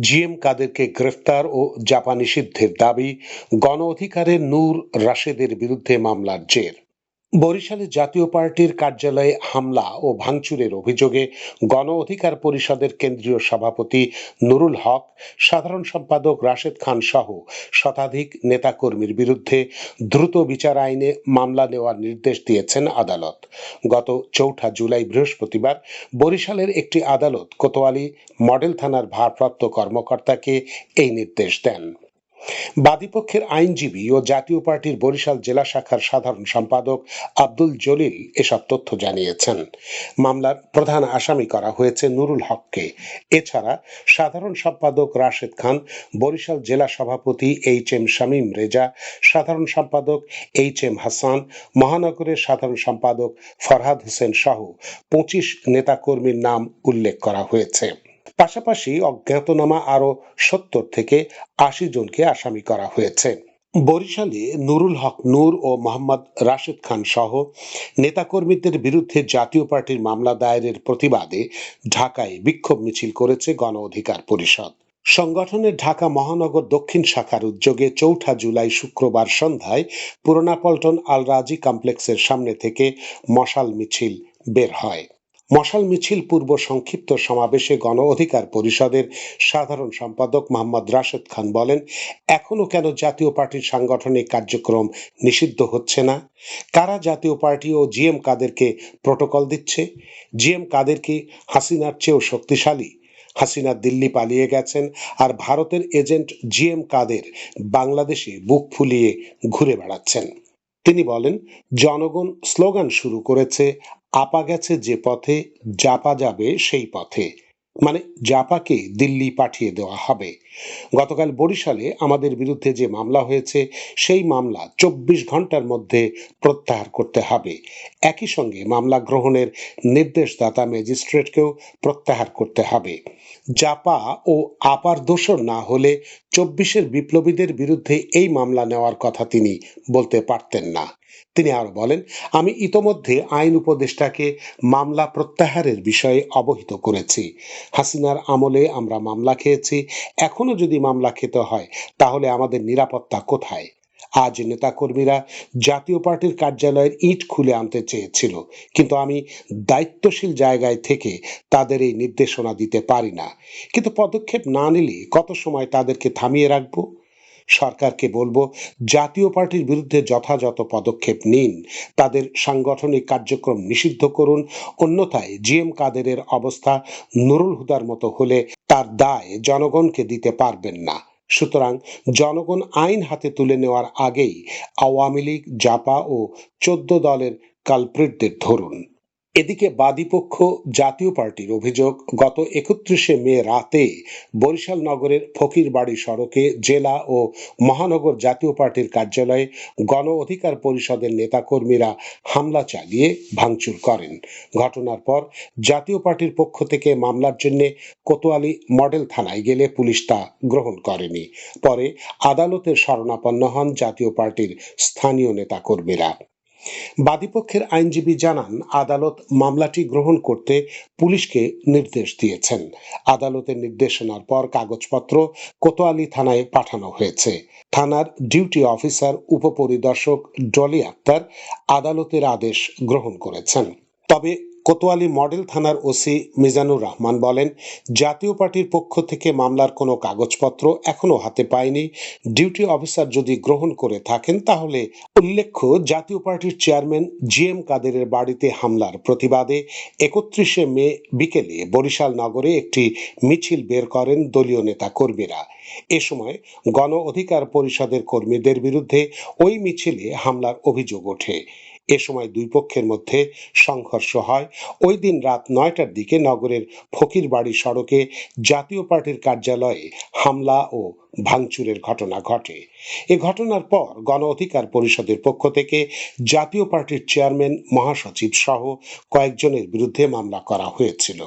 GM কাদেরকে গ্রেফতার ও জাপা নিষিদ্ধের দাবি গণ অধিকারের নূর রাশেদের বিরুদ্ধে মামলার জের। বরিশালে জাতীয় পার্টির কার্যালয়ে হামলা ও ভাঙচুরের অভিযোগে গণ অধিকার পরিষদের কেন্দ্রীয় সভাপতি নুরুল হক, সাধারণ সম্পাদক রাশেদ খান সহ শতাধিক নেতাকর্মীর বিরুদ্ধে দ্রুত বিচার আইনে মামলা নেওয়ার নির্দেশ দিয়েছেন আদালত। গত চৌঠা জুলাই বৃহস্পতিবার বরিশালের একটি আদালত কোতোয়ালি মডেল থানার ভারপ্রাপ্ত কর্মকর্তাকে এই নির্দেশ দেন। বাদীপক্ষের আইনজীবী ও জাতীয় পার্টির বরিশাল জেলা শাখার সাধারণ সম্পাদক আব্দুল জলিল এসব তথ্য জানিয়েছেন। মামলার প্রধান আসামি করা হয়েছে নুরুল হককে। এছাড়া সাধারণ সম্পাদক রাশেদ খান, বরিশাল জেলা সভাপতি এইচ এম শামীম রেজা, সাধারণ সম্পাদক এইচ এম হাসান, মহানগরের সাধারণ সম্পাদক ফরহাদ হোসেন সহ পঁচিশ নেতাকর্মীর নাম উল্লেখ করা হয়েছে। পাশাপাশি অজ্ঞাতনামা আরও সত্তর থেকে আশি জনকে আসামি করা হয়েছে। বরিশালে নুরুল হক নূর ও মোহাম্মদ রাশেদ খান সহ নেতাকর্মীদের বিরুদ্ধে জাতীয় পার্টির মামলা দায়েরের প্রতিবাদে ঢাকায় বিক্ষোভ মিছিল করেছে গণ অধিকার পরিষদ। সংগঠনের ঢাকা মহানগর দক্ষিণ শাখার উদ্যোগে চৌঠা জুলাই শুক্রবার সন্ধ্যায় পুরোনা আলরাজি কমপ্লেক্সের সামনে থেকে মশাল মিছিল বের হয়। মশাল মিছিল পূর্ব সংক্ষিপ্ত সমাবেশে গণ অধিকার পরিষদের সাধারণ সম্পাদক মোহাম্মদ রাশেদ খান বলেন, এখনও কেন জাতীয় পার্টির সাংগঠনিক কার্যক্রম নিষিদ্ধ হচ্ছে না? কারা জাতীয় পার্টি ও জিএম কাদেরকে প্রোটোকল দিচ্ছে? জিএম কাদের কি হাসিনার চেয়েও শক্তিশালী? হাসিনা দিল্লি পালিয়ে গেছেন আর ভারতের এজেন্ট জিএম কাদের বাংলাদেশে বুক ফুলিয়ে ঘুরে বেড়াচ্ছেন। তিনি বলেন, জনগণ স্লোগান শুরু করেছে আপা গেছে যে পথে, জাপা যাবে সেই পথে। মানে জাপাকে দিল্লি পাঠিয়ে দেওয়া হবে। গতকাল বরিশালে আমাদের বিরুদ্ধে যে মামলা হয়েছে, সেই মামলা চব্বিশ ঘণ্টার মধ্যে প্রত্যাহার করতে হবে। একই সঙ্গে মামলা গ্রহণের নির্দেশদাতা ম্যাজিস্ট্রেটকেও প্রত্যাহার করতে হবে। জাপা ও আপার দোষর না হলে চব্বিশের বিপ্লবীদের বিরুদ্ধে এই মামলা নেওয়ার কথা তিনি বলতে পারতেন না। তিনি আরও বলেন, আমি ইতোমধ্যে আইন উপদেষ্টাকে মামলা প্রত্যাহারের বিষয়ে অবহিত করেছি। হাসিনার আমলে আমরা মামলা খেয়েছি। এখনও যদি মামলা খেতে হয়, তাহলে আমাদের নিরাপত্তা কোথায়? আজ নেতাকর্মীরা জাতীয় পার্টির কার্যালয়ের ইট খুলে আনতে চেয়েছিল, কিন্তু আমি দায়িত্বশীল জায়গায় থেকে তাদের এই নির্দেশনা দিতে পারি না। কিন্তু পদক্ষেপ না নিলে কত সময় তাদেরকে থামিয়ে রাখব? সরকারকে বলব, জাতীয় পার্টির বিরুদ্ধে যথাযথ পদক্ষেপ নিন, তাদের সাংগঠনিক কার্যক্রম নিষিদ্ধ করুন, অন্যথায় জিএম কাদেরের অবস্থা নুরুল হুদার মতো হলে তার দায় জনগণকে দিতে পারবেন না। সুতরাং জনগণ আইন হাতে তুলে নেওয়ার আগেই আওয়ামী লীগ, জাপা ও চোদ্দ দলের কালপ্রিটদের ধরুন। এদিকে বাদীপক্ষ জাতীয় পার্টির অভিযোগ, গত একত্রিশে মে রাতে বরিশাল নগরের ফকিরবাড়ি সড়কে জেলা ও মহানগর জাতীয় পার্টির কার্যালয়ে গণ অধিকার পরিষদের নেতাকর্মীরা হামলা চালিয়ে ভাঙচুর করেন। ঘটনার পর জাতীয় পার্টির পক্ষ থেকে মামলার জন্য কোতোয়ালি মডেল থানায় গেলে পুলিশ তা গ্রহণ করেনি। পরে আদালতের শরণাপন্ন হন জাতীয় পার্টির স্থানীয় নেতাকর্মীরা। বাদীপক্ষের আইনজীবী জানান, আদালত মামলাটি গ্রহণ করতে পুলিশকে নির্দেশ দিয়েছেন। আদালতের নির্দেশনার পর কাগজপত্র কোতোয়ালি থানায় পাঠানো হয়েছে। থানার ডিউটি অফিসার, উপপরিদর্শক ডলি আক্তার আদালতের আদেশ গ্রহণ করেছেন। তবে কোতোয়ালি মডেল থানার ওসি মিজানুর রহমান বলেন, জাতীয় পার্টির পক্ষ থেকে মামলার কোনো কাগজপত্র এখনও হাতে পায়নি। ডিউটি অফিসার যদি গ্রহণ করে থাকেন, তাহলে উল্লেখ্য জাতীয় পার্টির চেয়ারম্যান জি এম কাদেরের বাড়িতে হামলার প্রতিবাদে একত্রিশে মে বিকেলে বরিশাল নগরে একটি মিছিল বের করেন দলীয় নেতা কর্মীরা এ সময় গণ অধিকার পরিষদের কর্মীদের বিরুদ্ধে ওই মিছিলে হামলার অভিযোগ ওঠে। এ সময় দুই পক্ষের মধ্যে সংঘর্ষ হয়। ওই দিন রাত নয়টার দিকে নগরের ফকিরবাড়ি সড়কে জাতীয় পার্টির কার্যালয়ে হামলা ও ভাঙচুরের ঘটনা ঘটে। এ ঘটনার পর গণ অধিকার পরিষদের পক্ষ থেকে জাতীয় পার্টির চেয়ারম্যান, মহাসচিব সহ কয়েকজনের বিরুদ্ধে মামলা করা হয়েছিল।